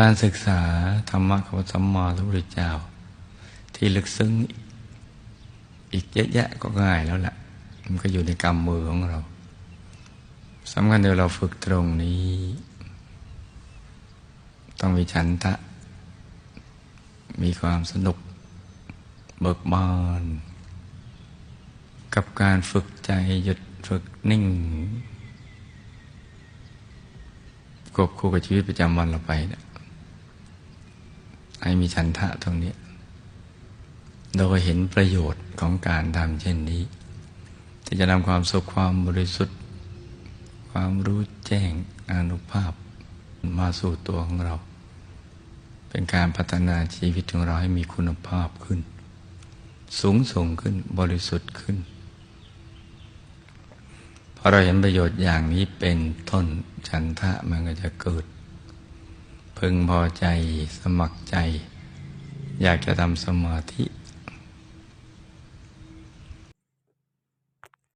การศึกษาธรรมะของสัมมาสัมพุทธเจ้า ที่ลึกซึ้งอีกเยอะแยะก็ง่ายแล้วแหละมันก็อยู่ในกรรมมือของเราสำคัญเดี๋ยวเราฝึกตรงนี้ ต้องมีฉันทะ มีความสนุก เบิกบานกับการฝึกใจหยุดฝึกนิ่งกบคู่กับชีวิตประจำวันเราไปเนะ ให้มีฉันทะตรงนี้ โดยเห็นประโยชน์ของการทำเช่นนี้ ที่จะนำความสุขความบริสุทธิ์ ความรู้แจ้งอนุภาพ มาสู่ตัวของเรา เป็นการพัฒนาชีวิตของเราให้มีคุณภาพขึ้น สูงส่งขึ้นบริสุทธิ์ขึ้นพอเราเห็นประโยชน์อย่างนี้เป็นต้นฉันทะมันก็จะเกิด พึงพอใจสมัครใจ อยากจะทำสมาธิ